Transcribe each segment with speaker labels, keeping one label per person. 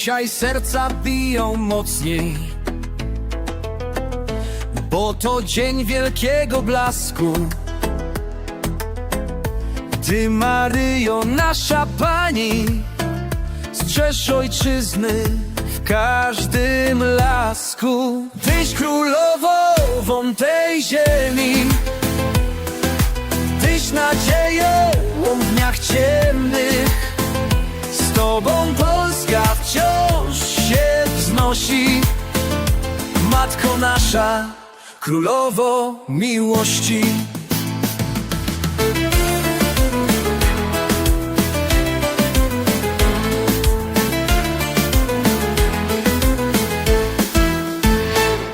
Speaker 1: Niechaj serca biją mocniej Bo to dzień wielkiego blasku. Ty Maryjo, nasza Pani Strzeż ojczyzny w każdym lasku. Tyś królową tej ziemi Matko nasza, królowo miłości.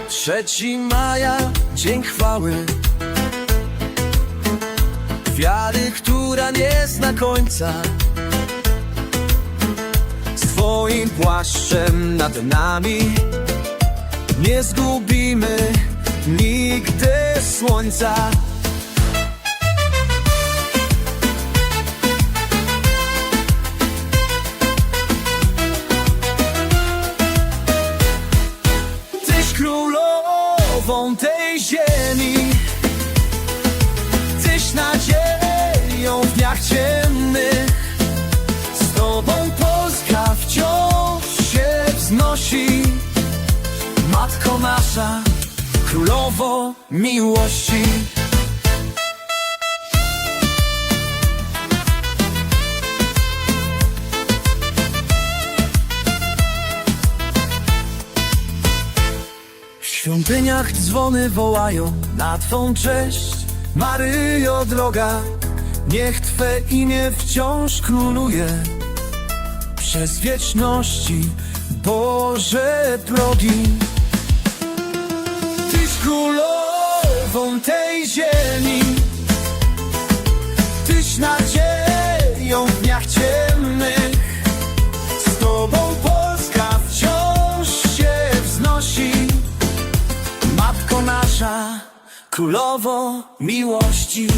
Speaker 1: Trzeci maja, dzień chwały. Wiary, która nie zna końca Swoim płaszczem nad nami. Nie zgubimy nigdy słońca. Tyś królową tej ziemi Tyś nadzieją w dniach się wznosi Matko nasza, królowo miłości. W świątyniach dzwony wołają na Twą cześć. Maryjo droga, niech Twe imię wciąż króluje. Przez wieczności Boże drogi Tyś królową tej ziemi. Tyś nadzieją w dniach ciemnych. Z Tobą Polska wciąż się wznosi. Matko nasza, królowo miłości